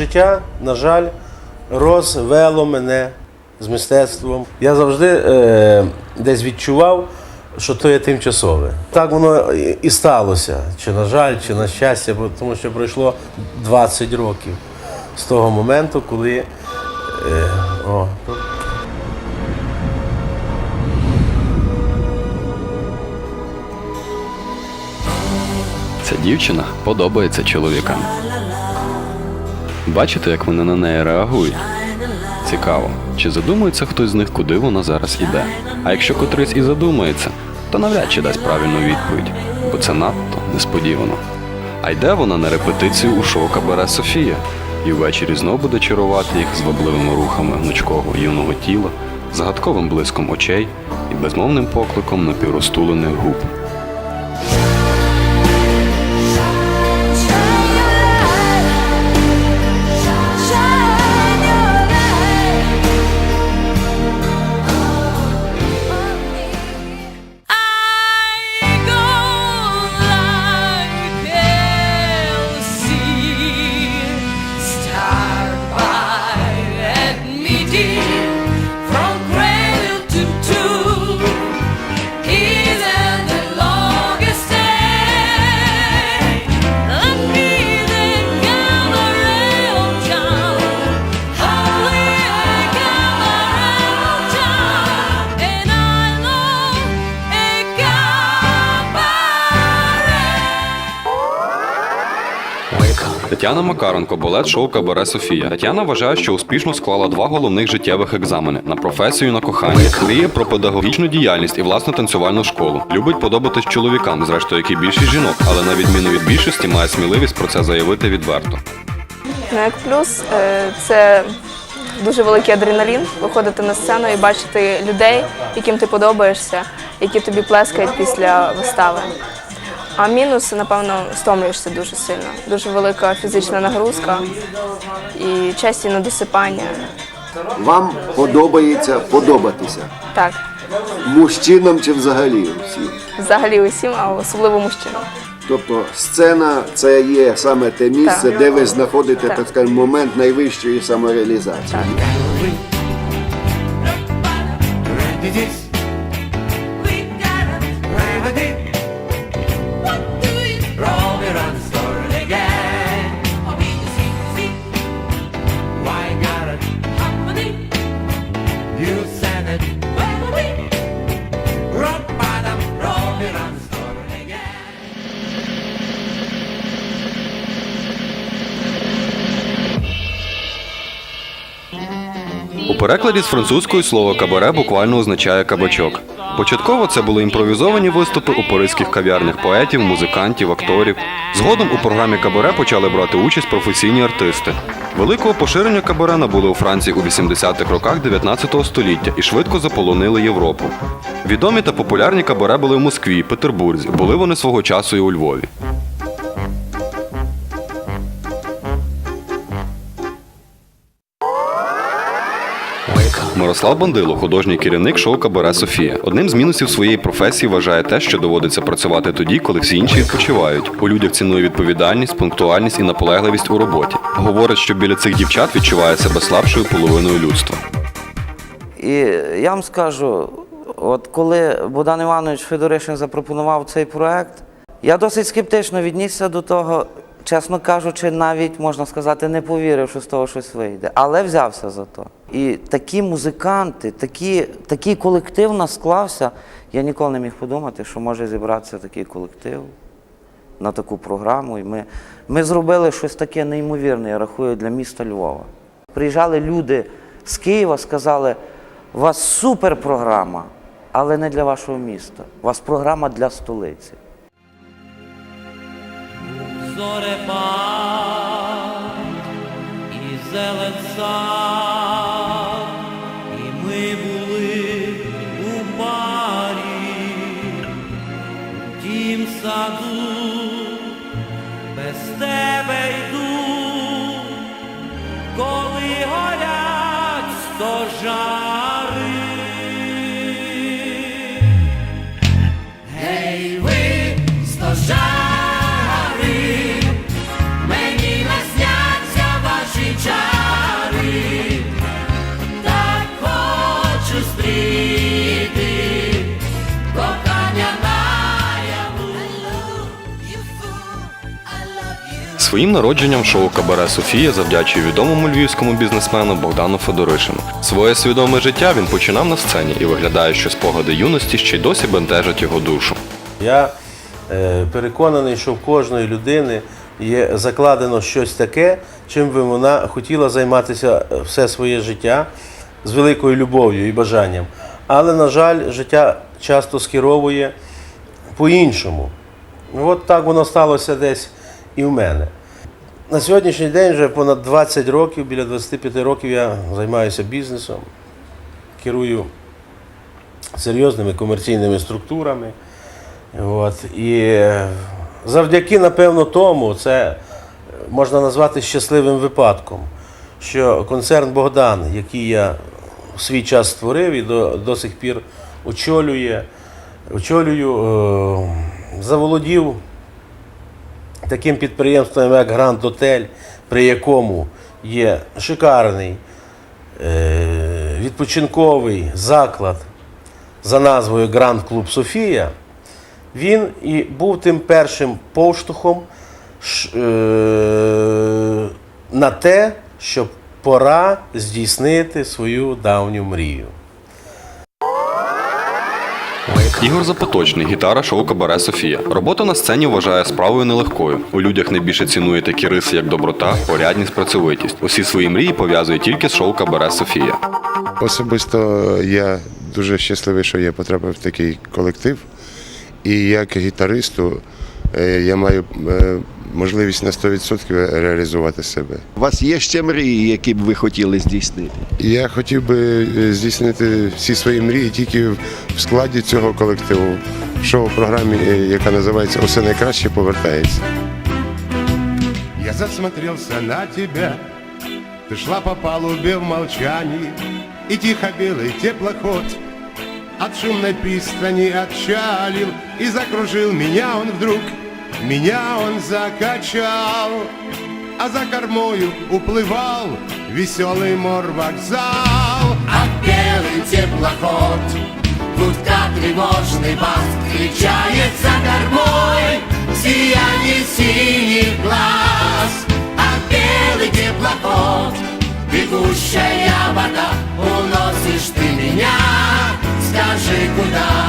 Життя, на жаль, розвело мене з мистецтвом. Я завжди е, десь відчував, що то є тимчасове. Так воно і- сталося. Чи на жаль, чи на щастя, тому що пройшло 20 років з того моменту, коли. Е, о, Ця дівчина подобається чоловікам. Бачите, як вони на неї реагують? Цікаво, чи задумується хтось з них, куди вона зараз іде? А якщо котрийсь і задумається, то навряд чи дасть правильну відповідь, бо це надто несподівано. А йде вона на репетицію у шоу Кабаре Софія, і ввечері знов буде чарувати їх звабливими рухами гнучкого юного тіла, загадковим блиском очей і безмовним покликом напіврозтулених губ. Тетяна Макаренко, балет шоу Кабаре Софія. Тетяна вважає, що успішно склала два головних життєвих екзамени на професію на кохання. Мріє про педагогічну діяльність і власну танцювальну школу. Любить подобатись чоловікам, зрештою, як і більшість жінок, але на відміну від більшості має сміливість про це заявити відверто. Як плюс, е, це дуже великий адреналін виходити на сцену і бачити людей, яким ти подобаєшся, які тобі плескають після вистави. А мінус, напевно, стомлюєшся дуже сильно. Дуже велика фізична нагрузка і часті недосипання. Вам подобається подобатися Так, мужчинам чи взагалі всім. взагалі усім, а особливо мужчинам. Тобто сцена це є саме те місце, Так. де ви знаходите, Так. так скажемо, момент найвищої самореалізації. Так. У перекладі з французької слово кабаре буквально означає кабачок. Початково це були імпровізовані виступи у паризьких кав'ярнях поетів, музикантів, акторів. Згодом у програмі кабаре почали брати участь професійні артисти. Великого поширення кабаре набули у Франції у 80-х роках 19 століття і швидко заполонили Європу. Відомі та популярні кабаре були в Москві, Петербурзі. Були вони свого часу і у Львові. Мирослав Бандило, художній керівник шоу Кабаре Софія. Одним з мінусів своєї професії вважає те, що доводиться працювати тоді, коли всі інші відпочивають. У людях цінує відповідальність, пунктуальність і наполегливість у роботі. Говорить, що біля цих дівчат відчуває себе слабшою половиною людства. І я вам скажу, от коли Богдан Іванович Федоришин запропонував цей проект, я досить скептично віднісся до того, чесно кажучи, навіть можна сказати, не повірив, що з того щось вийде, але взявся за то. І такі музиканти, такі, такий колектив нас склався. Я ніколи не міг подумати, що може зібратися такий колектив на таку програму. І ми, ми зробили щось таке неймовірне, я рахую, для міста Львова. Приїжджали люди з Києва, сказали, у вас супер програма, але не для вашого міста. У вас програма для столиці. Зорепад і зелен сад, і ми були у парі, в тім саду, без тебе Своїм народженням шоу Кабаре Софія завдячує відомому львівському бізнесмену Богдану Федоришину. Своє свідоме життя він починав на сцені і виглядає, що спогади юності ще й досі бентежать його душу. Я е, переконаний, що в кожної людини є закладено щось таке, чим би вона хотіла займатися е, все своє життя з великою любов'ю і бажанням. Але, на жаль, життя часто скеровує по-іншому. От так воно сталося десь і в мене. На сьогоднішній день вже понад 20 років, біля 25 років я займаюся бізнесом, керую серйозними комерційними структурами. От. І завдяки, напевно, тому це е, можна назвати щасливим випадком, що концерн Богдан, який я в свій час створив і до, до сих пір очолює, очолюю, е, заволодів таким підприємством, як Гранд Отель, при якому є шикарний е, відпочинковий заклад за назвою Гранд Клуб Софія, він і був тим першим повштовхом ш- е, на те, щоб пора здійснити свою давню мрію. Ігор Запоточний, гітара шоу Кабаре Софія. Робота на сцені вважає справою нелегкою. У людях найбільше цінує такі риси, як доброта, порядність, працьовитість. Усі свої мрії пов'язує тільки з шоу Кабаре Софія. Особисто я дуже щасливий, що я потрапив в такий колектив. І як гітаристу е, я маю е, можливість на 100% реалізувати себе. У вас є ще мрії, які б ви хотіли здійснити? Я хотів би е, здійснити всі свої мрії тільки в складі цього колективу, в шоу-програмі, е, яка називається Усе найкраще повертається. Я засмотрелся на тебя, ты шла по палубе в молчании, и тихо белый теплоход от шумной пристани отчалил и закружил меня он вдруг, меня он закачал, а за кормою уплывал веселый морвокзал. А белый теплоход Гудка тревожный бас Кричает за кормой Сияние синих глаз А белый теплоход Бегущая вода Уносишь ты меня Скажи, куда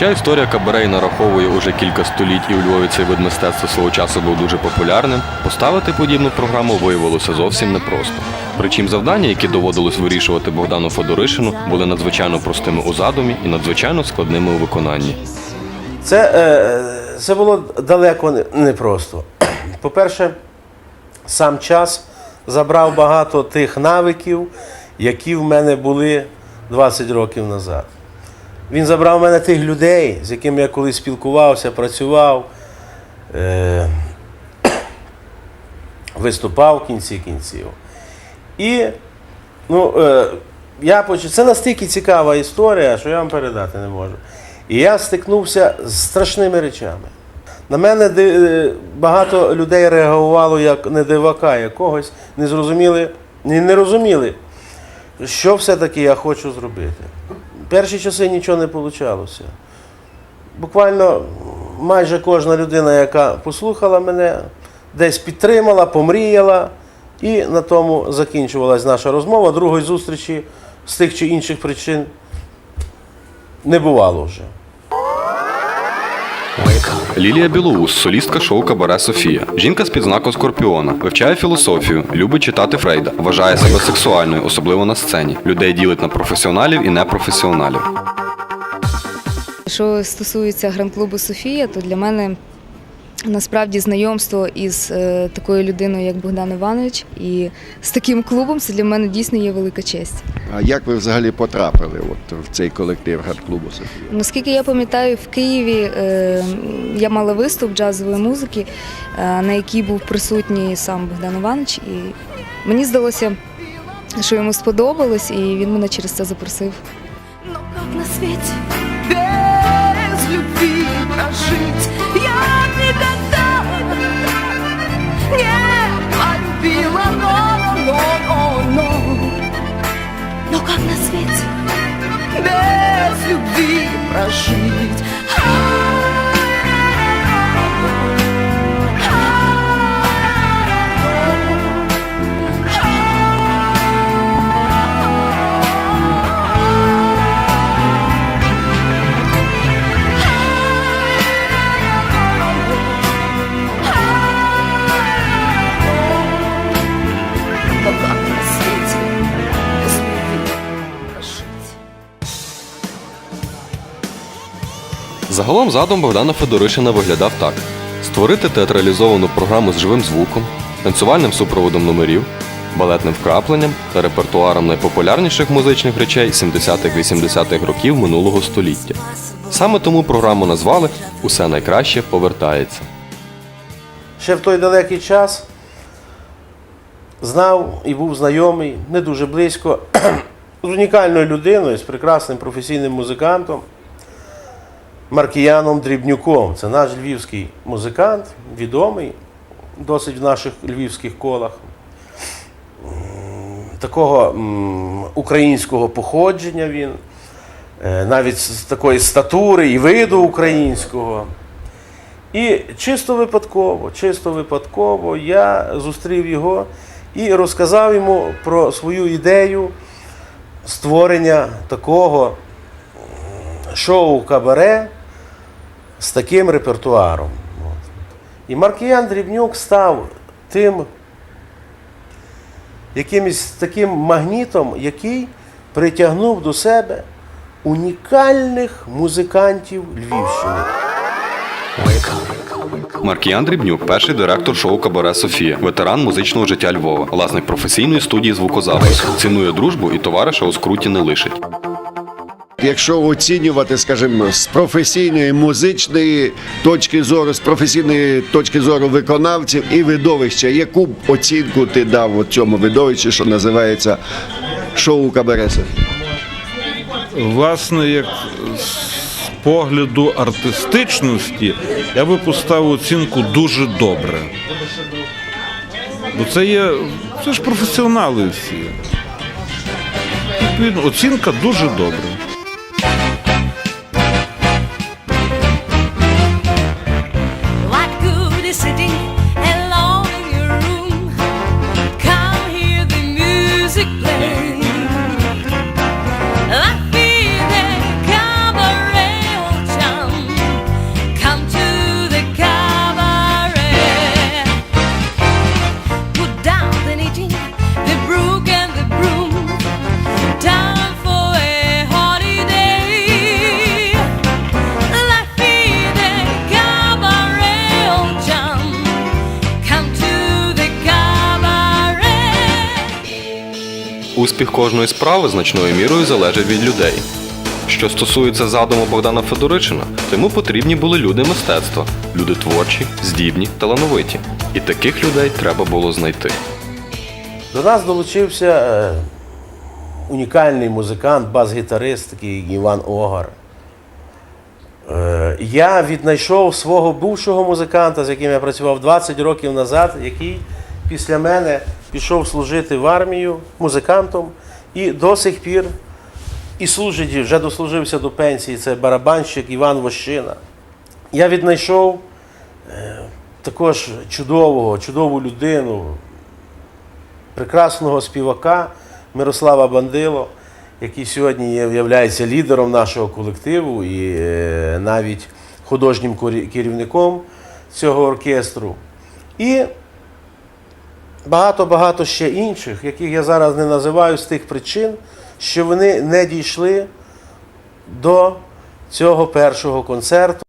Хоча історія кабаре й нараховує уже кілька століть і у Львові цей вид мистецтва свого часу був дуже популярним, поставити подібну програму виявилося зовсім непросто. Причим завдання, які доводилось вирішувати Богдану Федоришину, були надзвичайно простими у задумі і надзвичайно складними у виконанні. Це, е, це було далеко непросто. По-перше, сам час забрав багато тих навиків, які в мене були 20 років назад. Він забрав мене тих людей, з якими я колись спілкувався, працював, е, виступав в кінці кінців. І ну, е, я поч... це настільки цікава історія, що я вам передати не можу. І я стикнувся з страшними речами. На мене е, багато людей реагувало як не дивака якогось, не зрозуміли, не розуміли, що все-таки я хочу зробити. Перші часи нічого не вийшло. Буквально майже кожна людина, яка послухала мене, десь підтримала, помріяла, і на тому закінчувалась наша розмова. Другої зустрічі з тих чи інших причин не бувало вже. Лілія Білоус, солістка шоу Кабаре Софія. Жінка з підзнаком Скорпіона. Вивчає філософію, любить читати Фрейда, вважає себе сексуальною, особливо на сцені. Людей ділить на професіоналів і непрофесіоналів. Що стосується гран-клубу Софія, то для мене насправді знайомство із е, такою людиною, як Богдан Іванович, і з таким клубом це для мене дійсно є велика честь. А як ви взагалі потрапили от, в цей колектив град-клубу Софія? Наскільки я пам'ятаю, в Києві е, я мала виступ джазової музики, е, на якій був присутній сам Богдан Іванович, і мені здалося, що йому сподобалось, і він мене через це запросив. Но как на свете be alone, alone, oh no Но как на свете без любви прожить? Загалом задум Богдана Федоришина виглядав так: створити театралізовану програму з живим звуком, танцювальним супроводом номерів, балетним вкрапленням та репертуаром найпопулярніших музичних речей 70-х-80-х років минулого століття. Саме тому програму назвали Усе найкраще повертається. Ще в той далекий час знав і був знайомий не дуже близько з унікальною людиною, з прекрасним професійним музикантом Маркіяном Дрібнюком. Це наш львівський музикант, відомий досить в наших львівських колах. Такого українського походження він, е, навіть з такої статури і виду українського. І чисто випадково, чисто випадково я зустрів його і розказав йому про свою ідею створення такого шоу кабаре з таким репертуаром. От. І Маркіян Дрібнюк став тим якимось таким магнітом, який притягнув до себе унікальних музикантів Львівщини. Маркіян Дрібнюк, перший директор шоу Кабаре Софія, ветеран музичного життя Львова, власник професійної студії звукозапису, цінує дружбу і товариша у скруті не лишить. Якщо оцінювати, скажімо, з професійної музичної точки зору, з професійної точки зору виконавців і видовища, яку б оцінку ти дав от цьому видовищі, що називається шоу Кабаре Власне, як з погляду артистичності, я би поставив оцінку дуже добре. Бо це є. Це ж професіонали всі. Оцінка дуже добра. Успіх кожної справи значною мірою залежить від людей. Що стосується задуму Богдана Федоричина, то йому потрібні були люди мистецтва, люди творчі, здібні, талановиті. І таких людей треба було знайти. До нас долучився е, унікальний музикант, бас-гітарист, такий Іван Огар. Е, я віднайшов свого бувшого музиканта, з яким я працював 20 років назад, який після мене пішов служити в армію музикантом і до сих пір і служить, вже дослужився до пенсії. Це барабанщик Іван Вощина. Я віднайшов е, також чудового, чудову людину, прекрасного співака Мирослава Бандило, який сьогодні є, лідером нашого колективу і е, навіть художнім керівником цього оркестру. І багато-багато ще інших, яких я зараз не називаю з тих причин, що вони не дійшли до цього першого концерту.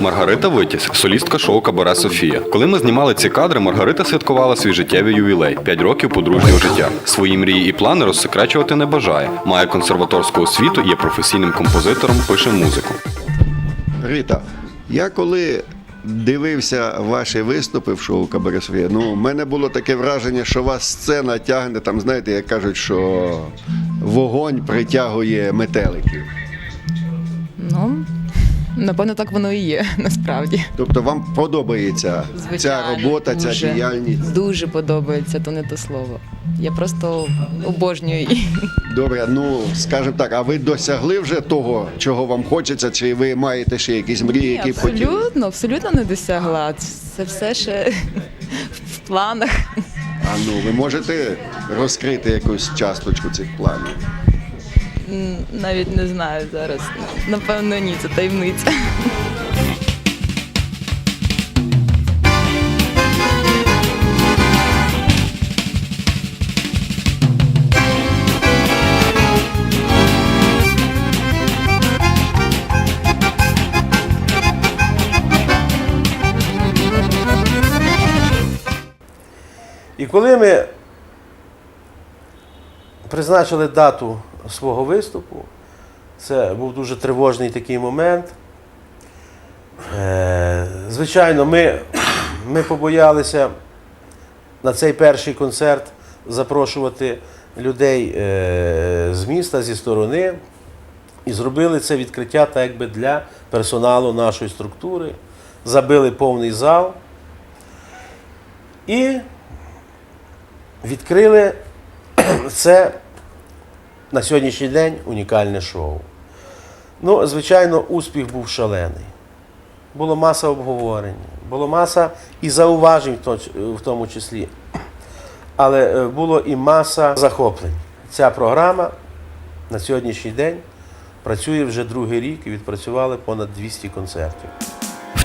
Маргарита Витязь, солістка шоу Кабаре Софія. Коли ми знімали ці кадри, Маргарита святкувала свій життєвий ювілей 5 років подружнього життя. Свої мрії і плани розсекречувати не бажає. Має консерваторську освіту, є професійним композитором, пише музику. Рита, я коли дивився ваші виступи в шоу Кабаре ну, у мене було таке враження, що вас сцена тягне, там, знаєте, як кажуть, що вогонь притягує метеликів. Ну, Напевно, так воно і є насправді. Тобто вам подобається ця Звичайно, робота, ця дуже. діяльність? Дуже подобається, то не то слово. Я просто обожнюю її. Добре, ну скажімо так, а ви досягли вже того, чого вам хочеться, чи ви маєте ще якісь мрії, які хотіли? Абсолютно, абсолютно не досягла. Це все ще в планах. А ну ви можете розкрити якусь часточку цих планів? Навіть не знаю зараз. Напевно, ні, це таємниця. І коли ми призначили дату свого виступу, це був дуже тривожний такий момент. Е, Звичайно, ми, ми побоялися на цей перший концерт запрошувати людей е, з міста, зі сторони. І зробили це відкриття так якби для персоналу нашої структури. Забили повний зал. І відкрили це на сьогоднішній день унікальне шоу. Ну, звичайно, успіх був шалений. Було маса обговорень, було маса і зауважень в тому числі. Але е, було і маса захоплень. Ця програма на сьогоднішній день працює вже другий рік і відпрацювали понад 200 концертів.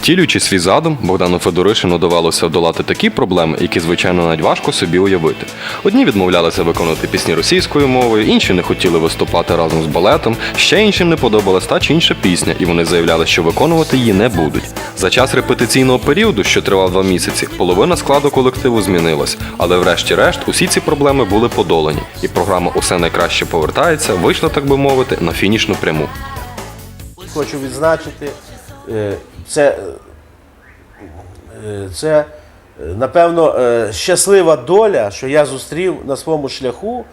Втілюючи свій задум, Богдану Федоришину довелося долати такі проблеми, які, звичайно, навіть важко собі уявити. Одні відмовлялися виконувати пісні російською мовою, інші не хотіли виступати разом з балетом, ще іншим не подобалась та чи інша пісня, і вони заявляли, що виконувати її не будуть. За час репетиційного періоду, що тривав два місяці, половина складу колективу змінилась, але врешті-решт усі ці проблеми були подолані, і програма Усе найкраще повертається вийшла, так би мовити, на фінішну пряму. хочу відзначити, е, це, е, це е, напевно, е, щаслива доля, що я зустрів на своєму шляху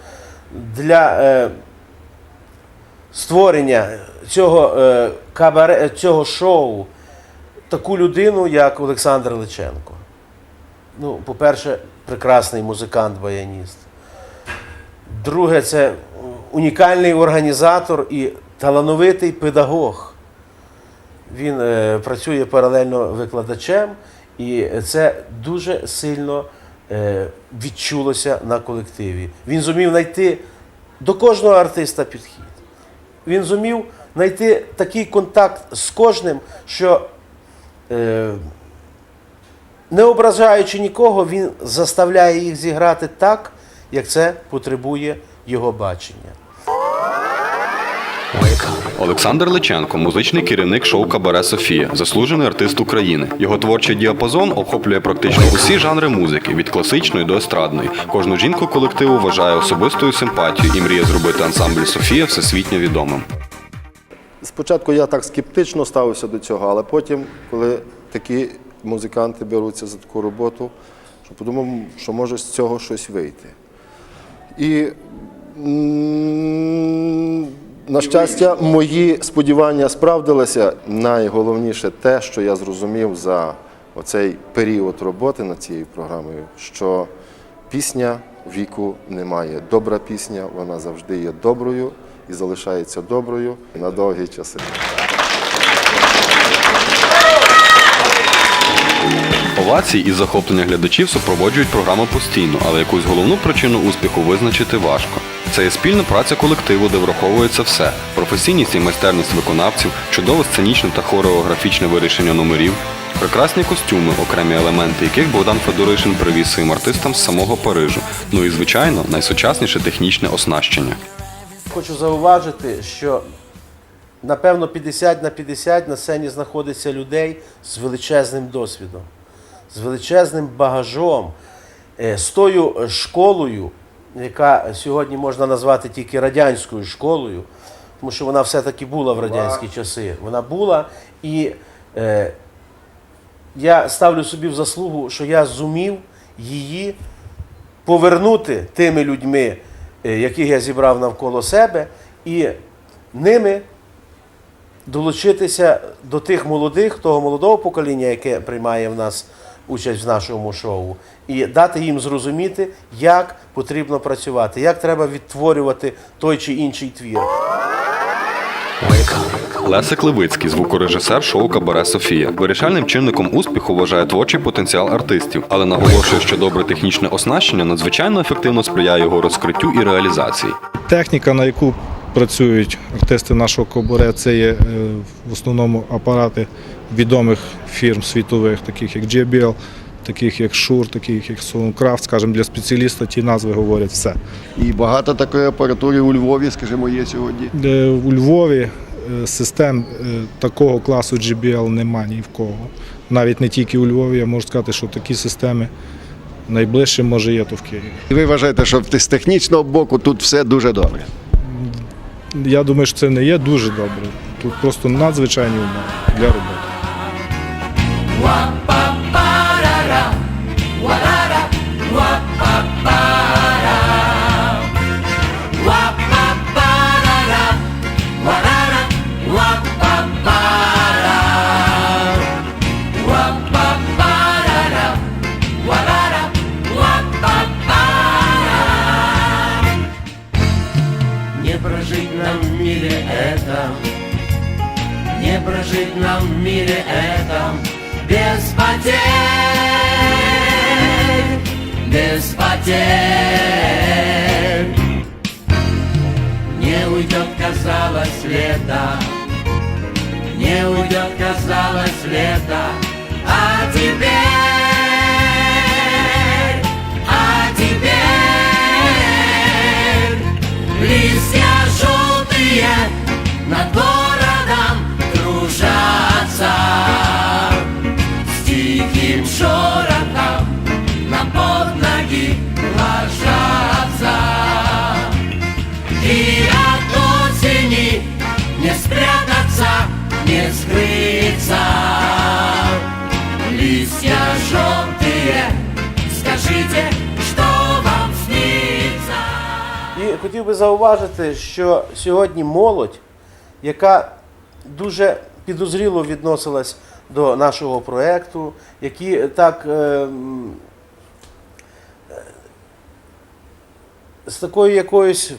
для створення цього кабаре, цього шоу таку людину, як Олександр Личенко. Ну, по-перше, прекрасний музикант-баяніст. Друге, це унікальний організатор і талановитий педагог. Він е, працює паралельно викладачем, і це дуже сильно е, відчулося на колективі. Він зумів знайти до кожного артиста підхід. Він зумів знайти такий контакт з кожним, що е, не ображаючи нікого, він заставляє їх зіграти так, як це потребує його бачення. Олександр Личенко, музичний керівник шоу Кабаре Софія, заслужений артист України. Його творчий діапазон охоплює практично усі жанри музики, від класичної до естрадної. Кожну жінку колективу вважає особистою симпатією і мріє зробити ансамбль Софія всесвітньо відомим. Спочатку я так скептично ставився до цього, але потім, коли такі музиканти беруться за таку роботу, що подумав, що може з цього щось вийти. І на щастя, мої сподівання справдилися. Найголовніше те, що я зрозумів за оцей період роботи над цією програмою, що пісня віку немає. Добра пісня, вона завжди є доброю і залишається доброю на довгі часи. Овації і захоплення глядачів супроводжують програму постійно, але якусь головну причину успіху визначити важко. Це є спільна праця колективу, де враховується все: професійність і майстерність виконавців, чудове сценічне та хореографічне вирішення номерів, прекрасні костюми, окремі елементи яких Богдан Федоришин привіз своїм артистам з самого Парижу. Ну і звичайно, найсучасніше технічне оснащення. Хочу зауважити, що напевно 50 на 50 на сцені знаходиться людей з величезним досвідом, з величезним багажом, е, з тою школою, яка сьогодні можна назвати тільки радянською школою, тому що вона все-таки була в радянські часи. Вона була. І е, я ставлю собі в заслугу, що я зумів її повернути тими людьми, е, яких я зібрав навколо себе, і ними долучитися до тих молодих, того молодого покоління, яке приймає в нас участь в нашому шоу, і дати їм зрозуміти, як потрібно працювати, як треба відтворювати той чи інший твір. Лесик Левицький, звукорежисер шоу Кабаре Софія. Вирішальним чинником успіху вважає творчий потенціал артистів, але наголошує, що добре технічне оснащення надзвичайно ефективно сприяє його розкриттю і реалізації. Техніка, на яку працюють артисти нашого кобуре, це є е, в основному апарати відомих фірм світових, таких як JBL, таких як Shure, таких як Soundcraft, скажімо, для спеціаліста ті назви говорять все. І багато такої апаратури у Львові, скажімо, є сьогодні. У Львові е, систем е, такого класу JBL нема ні в кого. Навіть не тільки у Львові, я можу сказати, що такі системи найближче може є то в Києві. Ви вважаєте, що з технічного боку тут все дуже добре. Я думаю, що це не є дуже добре. Тут просто надзвичайні умови для роботи. Потерь. Не уйдет, казалось, лето, не уйдет, казалось, лето, а теперь, а теперь Листья желтые над городом кружатся. С тихим шорохом хотів би зауважити, що сьогодні молодь, яка дуже підозріло відносилась до нашого проєкту, які так е, з такою якоюсь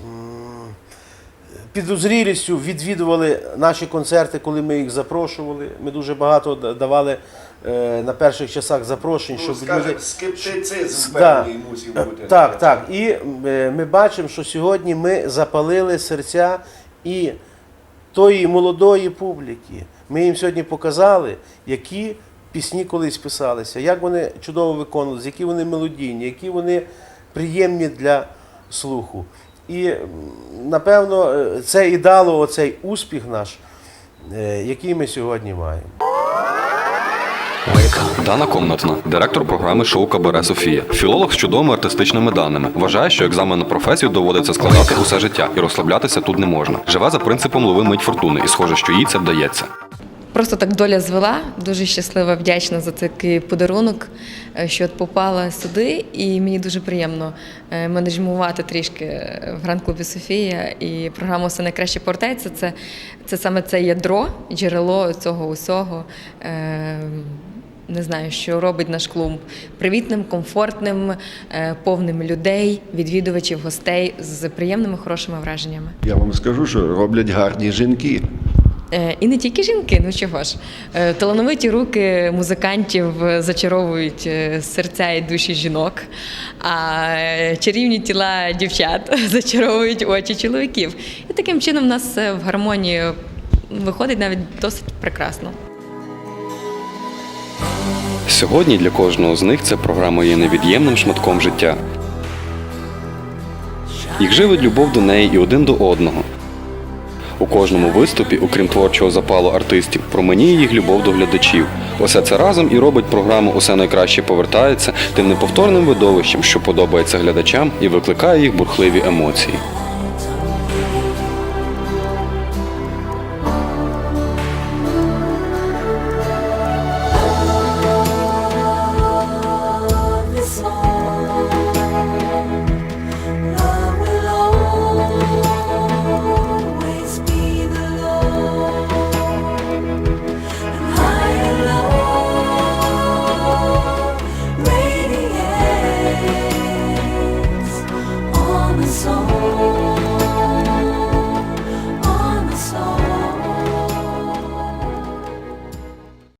підозрілістю відвідували наші концерти, коли ми їх запрошували. Ми дуже багато давали на перших часах запрошень, щоб люди. скептицизм Да. Так, так. І е, ми бачимо, що сьогодні ми запалили серця і тої молодої публіки. Ми їм сьогодні показали, які пісні колись писалися, як вони чудово виконувалися, які вони мелодійні, які вони приємні для слуху. І напевно е, це і дало оцей успіх наш, е, який ми сьогодні маємо. Дана Комнатна, директор програми шоу Кабаре Софія, філолог з чудовими артистичними даними. Вважає, що екзамен на професію доводиться складати усе життя і розслаблятися тут не можна. Живе за принципом лови мить фортуни, і схоже, що їй це вдається. Просто так доля звела. Дуже щаслива, вдячна за такий подарунок, е, що от попала сюди, і мені дуже приємно е, менеджмувати трішки е, в гранд-клубі Софія. І програма «Все найкраще повертається. Це, це саме це ядро, джерело цього усього. Не знаю, що робить наш клуб привітним, комфортним, е, повним людей, відвідувачів, гостей з приємними, хорошими враженнями. Я вам скажу, що роблять гарні жінки. Е, І не тільки жінки, ну чого ж. Е, Талановиті руки музикантів зачаровують серця і душі жінок, а чарівні тіла дівчат зачаровують очі чоловіків. І таким чином в нас в гармонії виходить навіть досить прекрасно. Сьогодні для кожного з них ця програма є невід'ємним шматком життя. Їх живить любов до неї і один до одного. У кожному виступі, окрім творчого запалу артистів, променіє їх любов до глядачів. Усе це разом і робить програму Усе найкраще повертається тим неповторним видовищем, що подобається глядачам і викликає їх бурхливі емоції.